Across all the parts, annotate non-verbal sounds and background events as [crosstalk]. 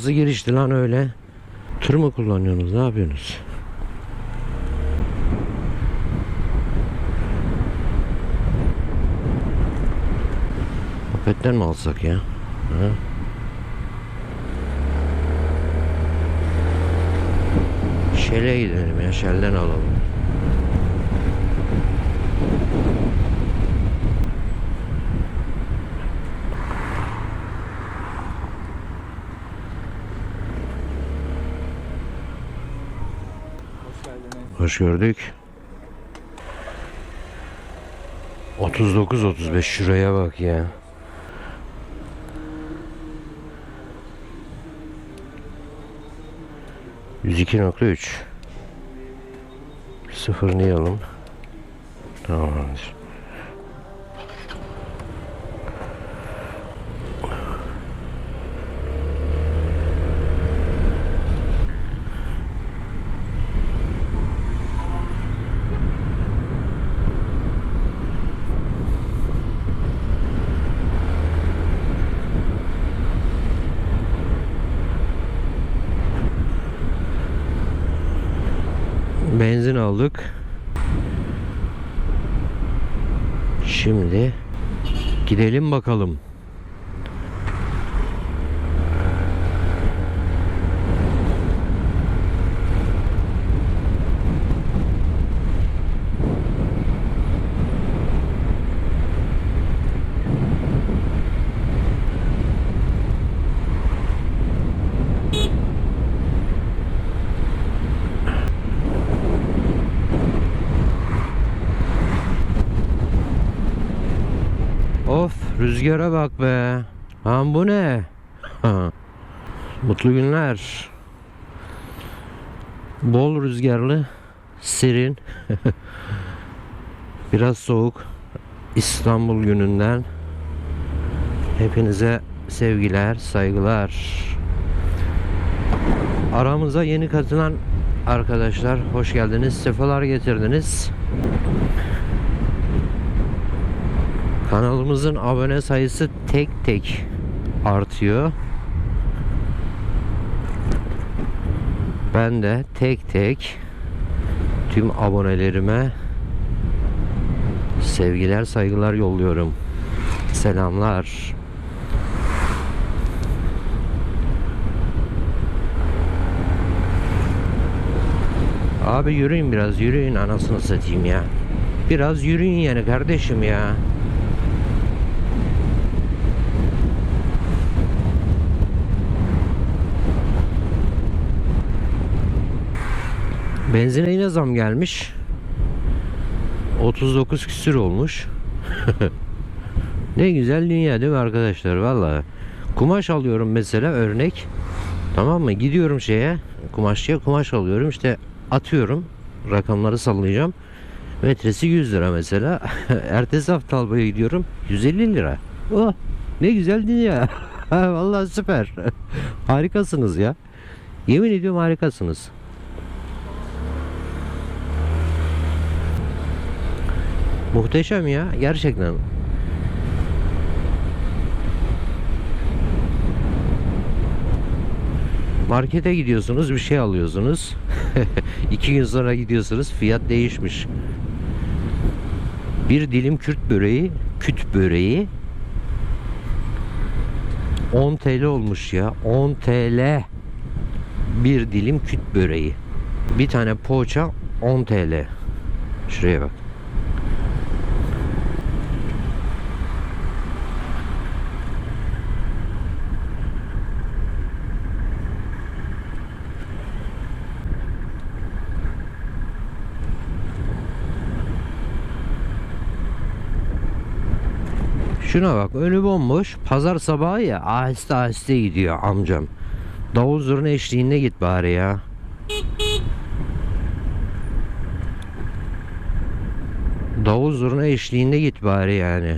nasıl girişti lan öyle? Tır mı kullanıyorsunuz? Ne yapıyorsunuz? Paketten mi alsak ya? Ha? Şele gidelim ya. Şelden alalım. Hoş gördük. 39 35 şuraya bak ya. Yüz iki nokta üç. Sıfırlayalım. Tamamdır. Benzin aldık. Şimdi gidelim bakalım. Rüzgara bak be. Lan bu ne? Mutlu günler. Bol rüzgarlı, serin. [laughs] Biraz soğuk. İstanbul gününden hepinize sevgiler, saygılar. Aramıza yeni katılan arkadaşlar hoş geldiniz. Sefalar getirdiniz. Kanalımızın abone sayısı tek tek artıyor. Ben de tek tek tüm abonelerime sevgiler saygılar yolluyorum. Selamlar. Abi yürüyün biraz yürüyün anasını satayım ya. Biraz yürüyün yani kardeşim ya. Benzine yine zam gelmiş. 39 küsür olmuş. [laughs] ne güzel dünya değil mi arkadaşlar vallahi. Kumaş alıyorum mesela örnek. Tamam mı? Gidiyorum şeye kumaşçıya kumaş alıyorum işte atıyorum rakamları sallayacağım. Metresi 100 lira mesela. [laughs] Ertesi hafta almaya gidiyorum 150 lira. Oh ne güzel dünya. [laughs] vallahi süper. Harikasınız ya. Yemin ediyorum harikasınız. Muhteşem ya gerçekten. Markete gidiyorsunuz bir şey alıyorsunuz. [laughs] İki gün sonra gidiyorsunuz fiyat değişmiş. Bir dilim Kürt böreği, küt böreği 10 TL olmuş ya. 10 TL. Bir dilim küt böreği. Bir tane poğaça 10 TL. Şuraya bak. Şuna bak önü bomboş. Pazar sabahı ya aheste aheste gidiyor amcam. Davul zurna eşliğinde git bari ya. Davul zurna eşliğinde git bari yani.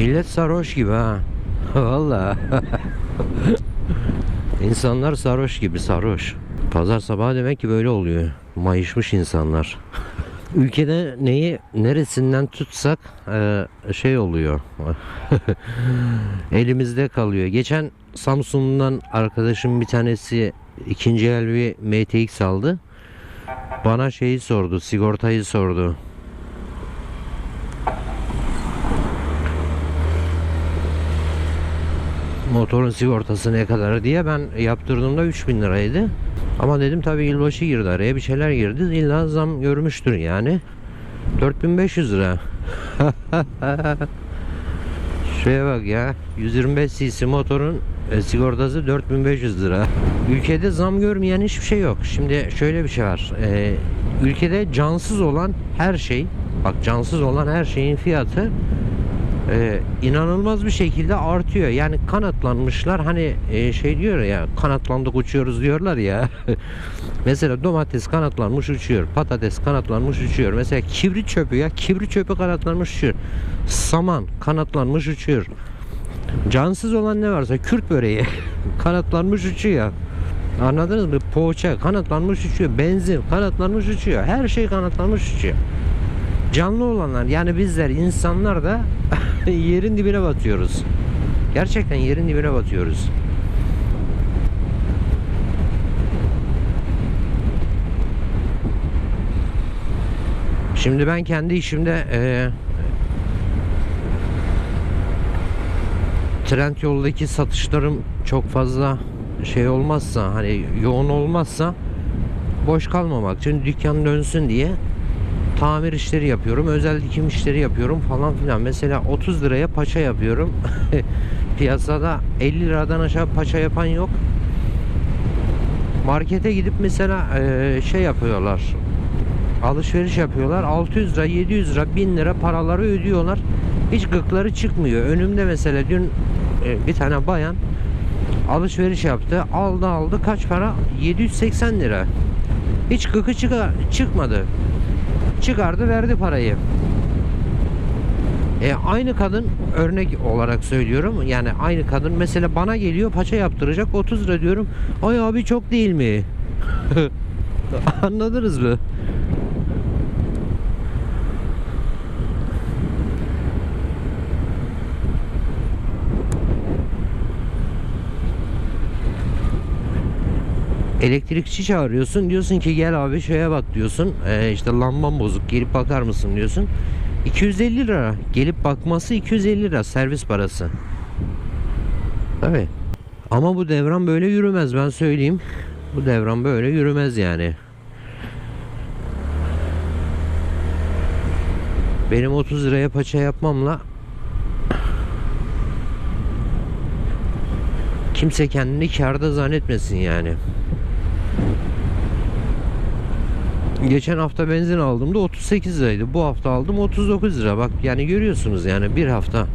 Millet sarhoş gibi ha. [laughs] Valla. [laughs] İnsanlar sarhoş gibi sarhoş. Pazar sabahı demek ki böyle oluyor. Mayışmış insanlar. [laughs] Ülkede neyi neresinden tutsak e, şey oluyor. Elimizde kalıyor. Geçen Samsun'dan arkadaşım bir tanesi ikinci el bir MTX aldı. Bana şeyi sordu, sigortayı sordu. Motorun sigortası ne kadar diye ben yaptırdığımda 3000 liraydı. Ama dedim tabii yılbaşı girdi araya bir şeyler girdi. İlla zam görmüştür yani. 4500 lira. [laughs] Şuraya bak ya. 125 cc motorun e, sigortası 4500 lira. Ülkede zam görmeyen hiçbir şey yok. Şimdi şöyle bir şey var. E, ülkede cansız olan her şey, bak cansız olan her şeyin fiyatı e, inanılmaz bir şekilde artıyor. Yani kanatlanmışlar hani e, şey diyor ya kanatlandık uçuyoruz diyorlar ya. [laughs] Mesela domates kanatlanmış uçuyor. Patates kanatlanmış uçuyor. Mesela kibrit çöpü ya kibrit çöpü kanatlanmış uçuyor. Saman kanatlanmış uçuyor. Cansız olan ne varsa Kürt böreği [laughs] kanatlanmış uçuyor. Anladınız mı? Poğaça kanatlanmış uçuyor. Benzin kanatlanmış uçuyor. Her şey kanatlanmış uçuyor. Canlı olanlar yani bizler insanlar da [laughs] yerin dibine batıyoruz. Gerçekten yerin dibine batıyoruz. Şimdi ben kendi işimde e, trend yoldaki satışlarım çok fazla şey olmazsa hani yoğun olmazsa boş kalmamak için dükkan dönsün diye tamir işleri yapıyorum. Özel dikim işleri yapıyorum falan filan. Mesela 30 liraya paça yapıyorum. [laughs] Piyasada 50 liradan aşağı paça yapan yok. Markete gidip mesela eee, şey yapıyorlar. Alışveriş yapıyorlar. 600 lira, 700 lira, 1000 lira paraları ödüyorlar. Hiç gıkları çıkmıyor. Önümde mesela dün e, bir tane bayan alışveriş yaptı. Aldı aldı kaç para? 780 lira. Hiç gıkı çıkmadı çıkardı verdi parayı. E, aynı kadın örnek olarak söylüyorum. Yani aynı kadın mesela bana geliyor paça yaptıracak 30 lira diyorum. Ay abi çok değil mi? [laughs] Anladınız mı? Elektrikçi çağırıyorsun diyorsun ki gel abi şeye bak diyorsun. Ee, işte lambam bozuk gelip bakar mısın? diyorsun. 250 lira. Gelip bakması 250 lira servis parası. Tabi ama bu devran böyle yürümez ben söyleyeyim. Bu devran böyle yürümez yani. Benim 30 liraya paça yapmamla kimse kendini karda zannetmesin yani. Geçen hafta benzin aldığımda 38 liraydı. Bu hafta aldım 39 lira. Bak yani görüyorsunuz yani bir hafta.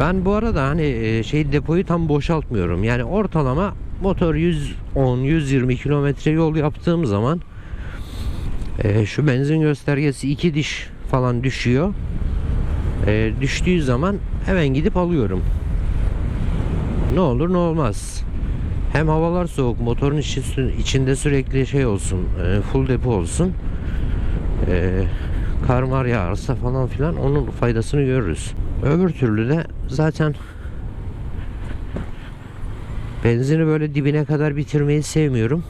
Ben bu arada hani e, şey depoyu tam boşaltmıyorum. Yani ortalama motor 110-120 kilometre yol yaptığım zaman e, şu benzin göstergesi 2 diş falan düşüyor. E, düştüğü zaman hemen gidip alıyorum. Ne olur ne olmaz. Hem havalar soğuk, motorun içi, içinde sürekli şey olsun, e, full depo olsun. E, kar mar yağarsa falan filan onun faydasını görürüz. Öbür türlü de zaten benzini böyle dibine kadar bitirmeyi sevmiyorum.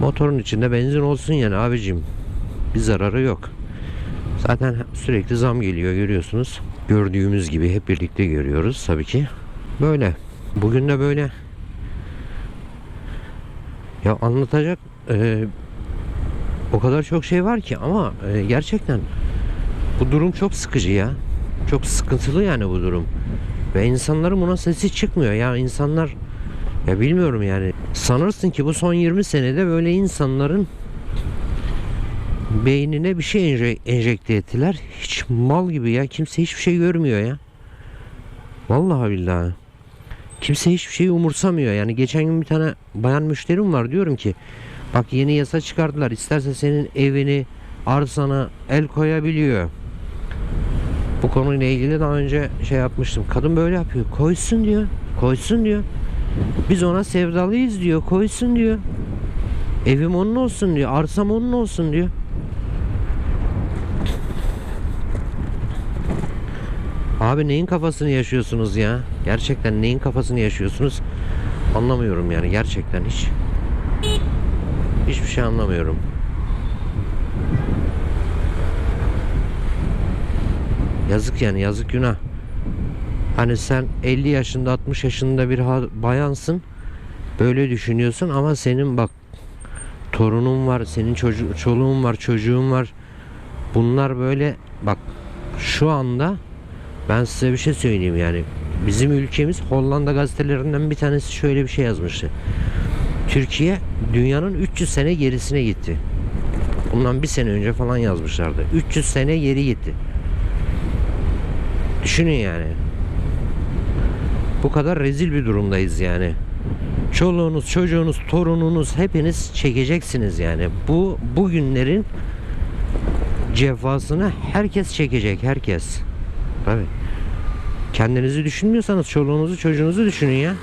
Motorun içinde benzin olsun yani abicim. Bir zararı yok. Zaten sürekli zam geliyor görüyorsunuz. Gördüğümüz gibi hep birlikte görüyoruz tabii ki. Böyle. Bugün de böyle ya anlatacak e, o kadar çok şey var ki ama e, gerçekten bu durum çok sıkıcı ya. Çok sıkıntılı yani bu durum. Ve insanların buna sesi çıkmıyor. Ya insanlar ya bilmiyorum yani. Sanırsın ki bu son 20 senede böyle insanların beynine bir şey enje enjekte ettiler. Hiç mal gibi ya. Kimse hiçbir şey görmüyor ya. Vallahi billahi. Kimse hiçbir şeyi umursamıyor. Yani geçen gün bir tane bayan müşterim var diyorum ki bak yeni yasa çıkardılar. İsterse senin evini arsana el koyabiliyor. Bu konuyla ilgili daha önce şey yapmıştım. Kadın böyle yapıyor. Koysun diyor. Koysun diyor. Biz ona sevdalıyız diyor. Koysun diyor. Evim onun olsun diyor. Arsam onun olsun diyor. Abi neyin kafasını yaşıyorsunuz ya? Gerçekten neyin kafasını yaşıyorsunuz? Anlamıyorum yani gerçekten hiç. Hiçbir şey anlamıyorum. Yazık yani yazık günah. Hani sen 50 yaşında 60 yaşında bir bayansın. Böyle düşünüyorsun ama senin bak torunun var, senin çocuğun, çoluğun var, çocuğun var. Bunlar böyle bak şu anda ben size bir şey söyleyeyim yani. Bizim ülkemiz Hollanda gazetelerinden bir tanesi şöyle bir şey yazmıştı. Türkiye dünyanın 300 sene gerisine gitti. Bundan bir sene önce falan yazmışlardı. 300 sene geri gitti. Düşünün yani. Bu kadar rezil bir durumdayız yani. Çoluğunuz, çocuğunuz, torununuz hepiniz çekeceksiniz yani. Bu bugünlerin cefasını herkes çekecek, herkes. Tabii. Kendinizi düşünmüyorsanız çoluğunuzu, çocuğunuzu düşünün ya.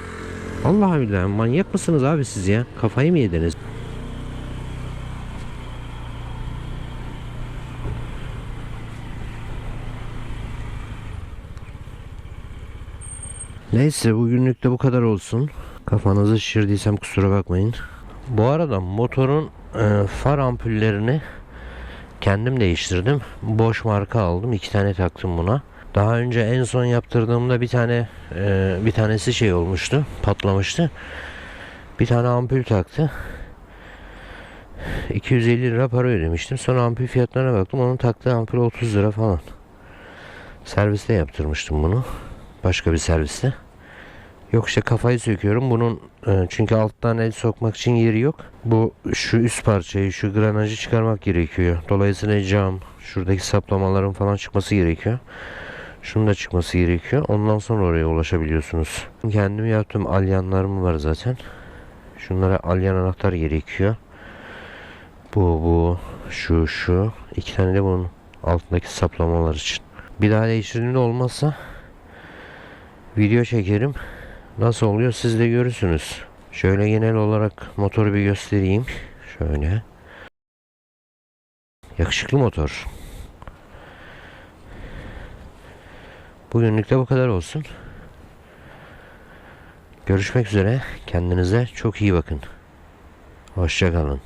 Allah billahi manyak mısınız abi siz ya? Kafayı mı yediniz? Neyse bugünlük de bu kadar olsun. Kafanızı şişirdiysem kusura bakmayın. Bu arada motorun e, far ampullerini kendim değiştirdim. Boş marka aldım. iki tane taktım buna. Daha önce en son yaptırdığımda bir tane e, bir tanesi şey olmuştu. Patlamıştı. Bir tane ampul taktı. 250 lira para ödemiştim. Sonra ampul fiyatlarına baktım. Onun taktığı ampul 30 lira falan. Serviste yaptırmıştım bunu. Başka bir serviste. Yok işte kafayı söküyorum. Bunun e, çünkü alttan el sokmak için yeri yok. Bu şu üst parçayı, şu granajı çıkarmak gerekiyor. Dolayısıyla cam, şuradaki saplamaların falan çıkması gerekiyor. Şunun da çıkması gerekiyor. Ondan sonra oraya ulaşabiliyorsunuz. Kendim yaptığım alyanlarım var zaten. Şunlara alyan anahtar gerekiyor. Bu, bu, şu, şu. iki tane de bunun altındaki saplamalar için. Bir daha değiştirdiğimde olmazsa video çekerim. Nasıl oluyor siz de görürsünüz. Şöyle genel olarak motoru bir göstereyim. Şöyle. Yakışıklı motor. Bugünlük de bu kadar olsun. Görüşmek üzere. Kendinize çok iyi bakın. Hoşçakalın.